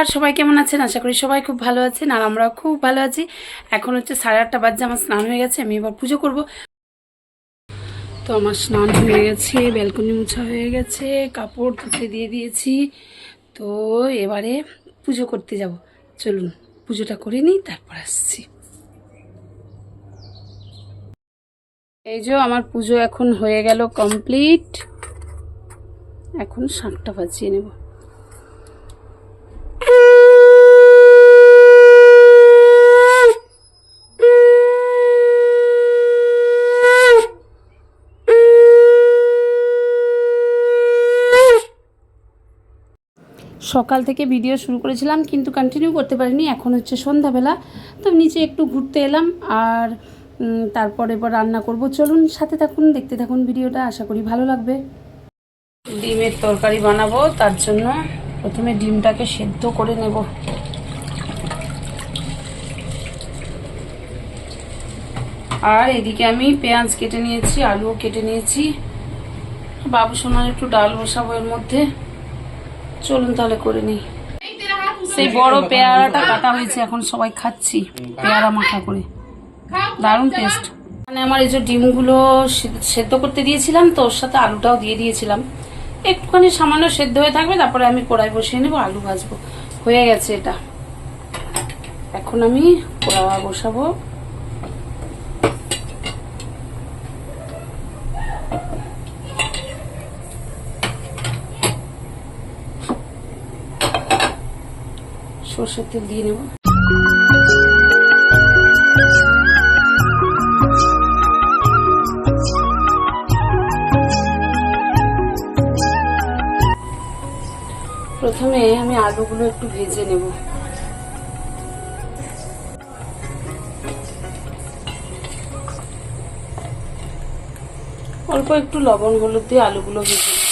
নমস্কার সবাই কেমন আছেন? আশা করি সবাই খুব ভালো আছেন আর আমরাও খুব ভালো আছি। এখন হচ্ছে সাড়ে আটটা বাজে, আমার স্নান হয়ে গেছে, আমি এবার পুজো করব। তো আমার স্নান হয়ে গেছে, ব্যালকনি মোছা হয়ে গেছে, কাপড় ধুতে দিয়ে দিয়েছি। তো এবারে পুজো করতে যাব। চলুন, পুজোটা করে নিই, তারপর আসছি। এই যে আমার পুজো এখন হয়ে গেল কমপ্লিট। এখন শাঁখটা বাজিয়ে নেব। সকাল থেকে ভিডিও শুরু করেছিলাম, কিন্তু কন্টিনিউ করতে পারিনি। এখন হচ্ছে সন্ধ্যাবেলা। তো নিচে একটু ঘুরতে এলাম, আর তারপর এবার রান্না করব। চলুন, সাথে থাকুন, দেখতে থাকুন ভিডিওটা আশা করি ভালো লাগবে। ডিমের তরকারি বানাবো, তার জন্য প্রথমে ডিমটাকে সেদ্ধ করে নেব। আর এদিকে আমি পেঁয়াজ কেটে নিয়েছি, আলুও কেটে নিয়েছি। বাবু সোনার একটু ডাল বসাবো এর মধ্যে। চলুন তাহলে করে নিই। সেই বড় পেয়ারাটা কাটা হয়েছে এখন সবাই খাচ্ছি পেয়ারা মাখা করে। দারুণ টেস্ট মানে আমার এই যে ডিমগুলো সেদ্ধ করতে দিয়েছিলাম তো ওর সাথে আলুটাও দিয়ে দিয়েছিলাম। একটুখানি সামান্য সেদ্ধ হয়ে থাকবে তারপরে আমি কড়াই বসিয়ে নেব আলু ভাজবো। হয়ে গেছে এটা। এখন আমি কড়া বসাবো। সর্ষের তেল দিয়ে নেব। প্রথমে আমি আলুগুলো একটু ভেজে নেব। অল্প একটু লবণ হলুদ দিয়ে আলুগুলো ভেজে নেব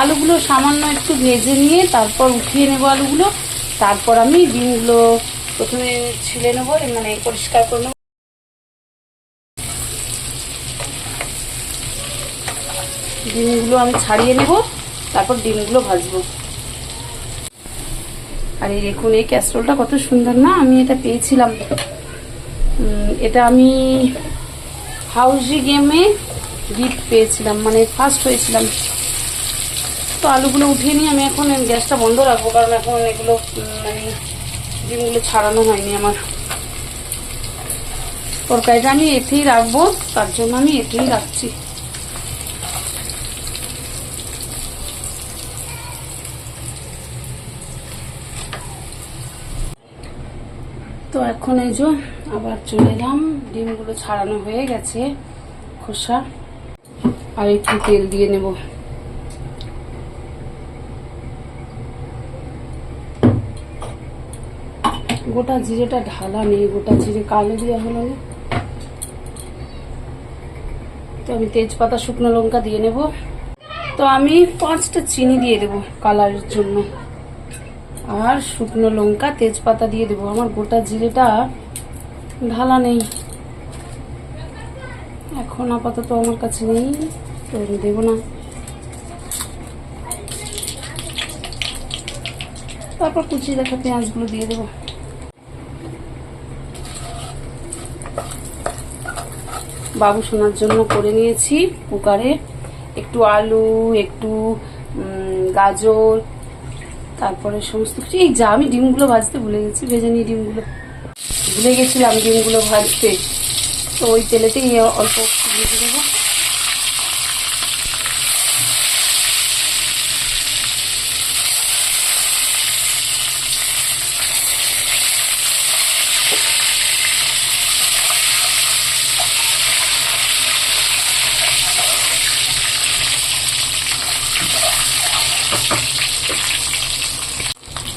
আলুগুলো সামান্য একটু ভেজে নিয়ে তারপর উঠিয়ে নেব আলুগুলো। তারপর আমি ডিমগুলো প্রথমে ছিলে নেব মানে পরিষ্কার করে নেব। ডিমগুলো আমি ছাড়িয়ে নেব, তারপর ডিমগুলো ভাজবো। আর এই দেখুন, এই ক্যাস্ট্রোলটা কত সুন্দর না? আমি এটা পেয়েছিলাম। এটা আমি হাউজি গেমে গিফট পেয়েছিলাম মানে ফার্স্ট হয়েছিলাম। তো আলুগুলো উঠিয়ে নিয়ে আমি এখন গ্যাসটা বন্ধ রাখব, কারণ এখন এগুলো মানে ডিমগুলো ছাড়ানো হয়নি আমার। তরকারিটা আমি এতেই রাখব, তার জন্য আমি এতেই রাখছি। তো এখন এই যে আবার চলে এলাম, ডিমগুলো ছাড়ানো হয়ে গেছে খোসা। আর একটু তেল দিয়ে নেব। গোটা জিরেটা ঢালা নেই, গোটা জিরে কালো দেওয়া হলো না। তো আমি তেজপাতা, শুকনো লঙ্কা দিয়ে নেব। তো আমি পাঁচটা চিনি দিয়ে দেবো কালারের জন্য। আর শুকনো লঙ্কা, তেজপাতা দিয়ে দেবো। আমার গোটা জিরেটা ঢালা নেই। এখন আপাতত আমার কাছে নেই, তো আমি দেবো না। তারপর কুচিয়ে রাখা পেঁয়াজগুলো দিয়ে দেবো। বাবু শোনার জন্য করে নিয়েছি। কুকারে একটু আলু, একটু গাজর, তারপরে সমস্ত কিছু। এই যা, আমি ডিমগুলো ভাজতে ভুলে গেছি, ভেজে নিই ডিমগুলো। ভুলে গেছিলাম ডিমগুলো ভাজতে। তো ওই তেলেতেই অল্প ভেজে দেবো।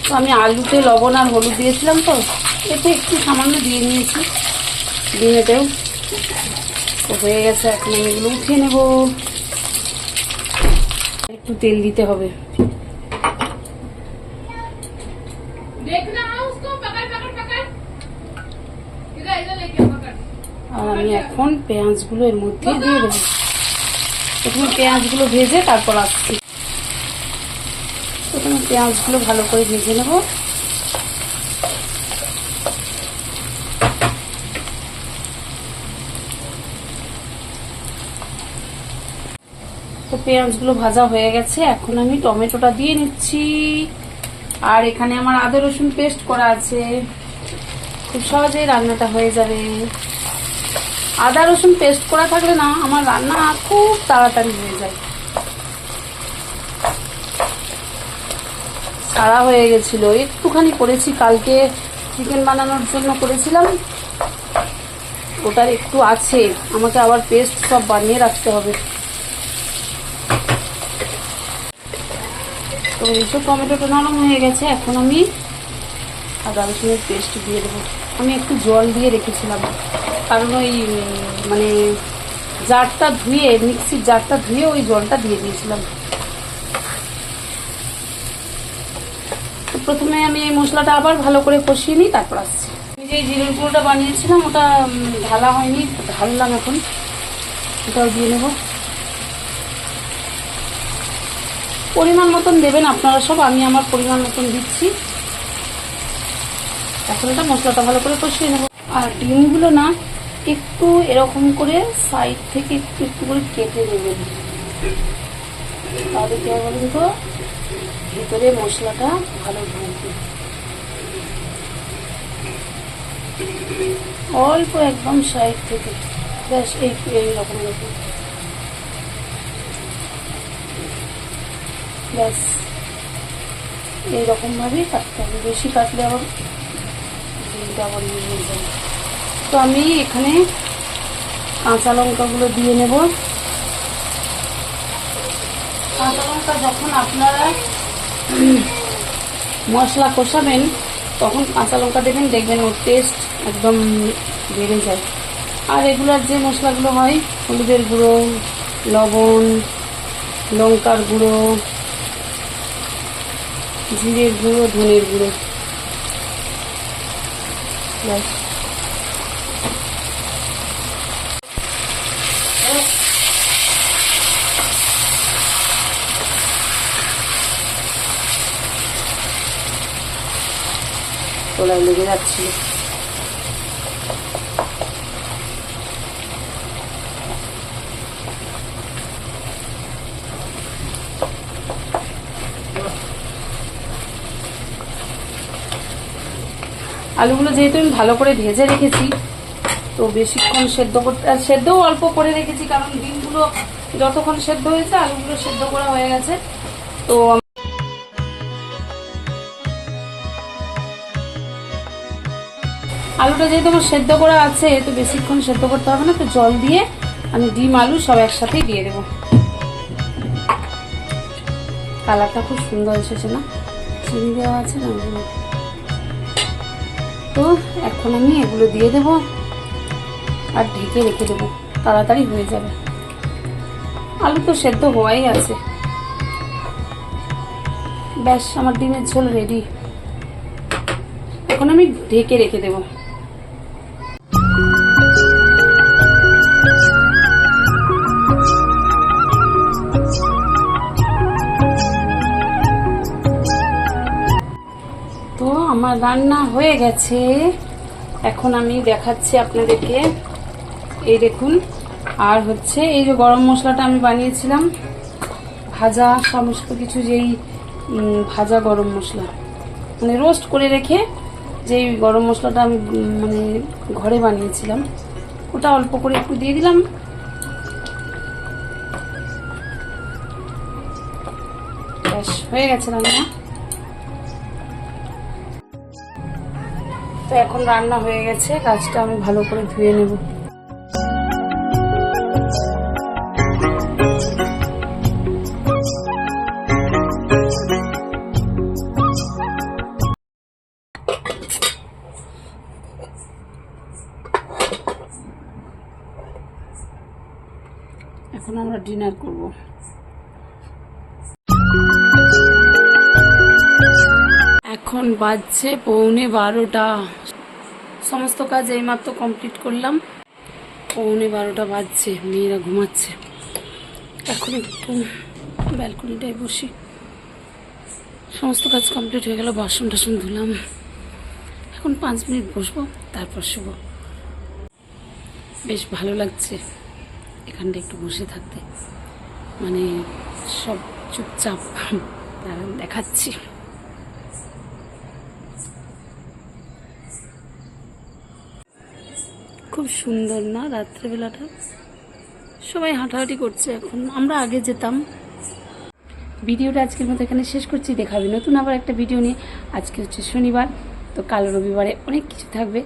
তো আমি আলুতে, লবণ আর হলুদ দিয়েছিলাম তো, এতে একটু সামান্য দিয়ে নিয়েছি। ডিমেতেও তো হয়ে গেছে, এখন আমি এগুলো উঠিয়ে নেব। একটু তেল দিতে হবে। আমি এখন পেঁয়াজগুলো এর মধ্যে দিয়ে দেবো। প্রথমে পেঁয়াজগুলো ভেজে তারপর আসছি। প্রথমে পেঁয়াজগুলো ভালো করে ভেজে নেব। তো পেঁয়াজগুলো ভাজা হয়ে গেছে, এখন আমি টমেটোটা দিয়ে নিচ্ছি। আর এখানে আমার আদা রসুন পেস্ট করা আছে। খুব সহজেই রান্নাটা হয়ে যাবে। আদা রসুন পেস্ট করা থাকলে না, আমার রান্না খুব তাড়াতাড়ি হয়ে যায়। সারা হয়ে গেছিল? একটুখানি করেছি, কালকে চিকেন বানানোর জন্য করেছিলাম। ওটার একটু আছে। আমাকে আবার পেস্ট সব বানিয়ে রাখতে হবে। তো এইসব টমেটোটা নরম হয়ে গেছে। এখন আমি আদা রসুনের পেস্ট দিয়ে দেবো। আমি একটু জল দিয়ে রেখেছিলাম। কারণ ওই মানে জারটা ধুয়ে, মিক্সির জারটা ধুয়ে ওই জলটা দিয়ে দিয়েছিলাম। প্রথমে আমি এই মশলাটা আবার ভালো করে কষিয়ে নিই, তারপর আসছি। আমি যে জিরের গুঁড়োটা বানিয়েছিলাম, ওটা ঢালা হয়নি, ঢাললাম এখন। ওটাও দিয়ে নেব। পরিমাণ মতন দেবেন আপনারা সব, আমি আমার পরিমাণ মতন দিচ্ছি। এখন এটা মশলাটা ভালো করে কষিয়ে নেব। আর ডিমগুলো না, একটু এরকম করে সাইড থেকে একটু একটু করে কেটে নেবেন। তাহলে কি হবে বলুন তো? ভিতরে মশলাটা ভালো ঢুকবে। অল্প একদম সাইড থেকে। ব্যাস, এই এইরকম দেখুন ব্যাস এইরকম ভাবেই কাটতে হবে। বেশি কাটলে আবার ডিমটা আবার ইয়ে হয়ে যাবে। তো আমি এখানে কাঁচা লঙ্কাগুলো দিয়ে নেব। কাঁচা লঙ্কা যখন আপনারা মশলা কষাবেন, তখন কাঁচা লঙ্কা দেবেন, দেখবেন ওর টেস্ট একদম বেড়ে যায়। আর রেগুলার যে মশলাগুলো হয়, হলুদের গুঁড়ো, লবণ, লঙ্কার গুঁড়ো, জিরের গুঁড়ো, ধনের গুঁড়ো। ব্যাস। তোলায় লেগে যাচ্ছিল। আলুগুলো যেহেতু আমি ভালো করে ভেজে রেখেছি, তো বেশিক্ষণ সেদ্ধ করতে সেদ্ধও অল্প করে রেখেছি, কারণ ডিমগুলো যতক্ষণ সেদ্ধ হয়েছে, আলুগুলো সেদ্ধ করা হয়ে গেছে। তো আলুটা যেহেতু আমার সেদ্ধ করা আছে, তো বেশিক্ষণ সেদ্ধ করতে হবে না, তো জল দিয়ে আমি ডিম, আলু সব একসাথেই দিয়ে দেবো। কালারটা খুব সুন্দর এসেছে না? চিনি দেওয়া আছে না? তো এখন আমি এগুলো দিয়ে দেব আর ঢেকে রেখে দেবো, তাড়াতাড়ি হয়ে যাবে। আলু তো সেদ্ধ হওয়াই আছে। ব্যাস, আমার ডিমের ঝোল রেডি এখন আমি ঢেকে রেখে দেবো। আমার রান্না হয়ে গেছে। এখন আমি দেখাচ্ছি আপনাদেরকে। এই দেখুন, আর হচ্ছে এই যে গরম মশলাটা আমি বানিয়েছিলাম, ভাজা সমস্ত কিছু যেই ভাজা গরম মশলা। মানে রোস্ট করে রেখে যেই গরম মশলাটা আমি মানে ঘরে বানিয়েছিলাম, ওটা অল্প করে একটু দিয়ে দিলাম। হয়ে গেছে রান্না। তো এখন রান্না হয়ে গেছে কাজটা আমি ভালো করে ধুয়ে নেব। এখন বাজছে পৌনে বারোটা। সমস্ত কাজ এইমাত্র কমপ্লিট করলাম। পৌনে বারোটা বাজছে, মেয়েরা ঘুমাচ্ছে। এখন একটু ব্যালকনিটায় বসি। সমস্ত কাজ কমপ্লিট হয়ে গেল, বাসন টাসন ধুলাম। এখন পাঁচ মিনিট বসবো, তারপর শুব। বেশ ভালো লাগছে এখানটা একটু বসে থাকতে। মানে সব চুপচাপ দেখাচ্ছি। খুব সুন্দর না রাত্রেবেলাটা? সবাই হাঁটাহাঁটি করছে এখন। আমরা আগে যেতাম। ভিডিওটা আজকের মতো এখানে শেষ করছি। দেখাবে নতুন আবার একটা ভিডিও নিয়ে। আজকে হচ্ছে শনিবার, তো কাল রবিবারে অনেক কিছু থাকবে।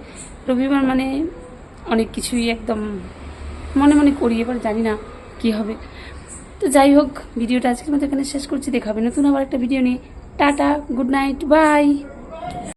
রবিবার মানে অনেক কিছুই একদম মনে মনে করি, এবার জানি না কি হবে। তো যাই হোক, ভিডিওটা আজকের মতো এখানে শেষ করছি। দেখাবে নতুন আবার একটা ভিডিও নিয়ে। Tata, good night, bye!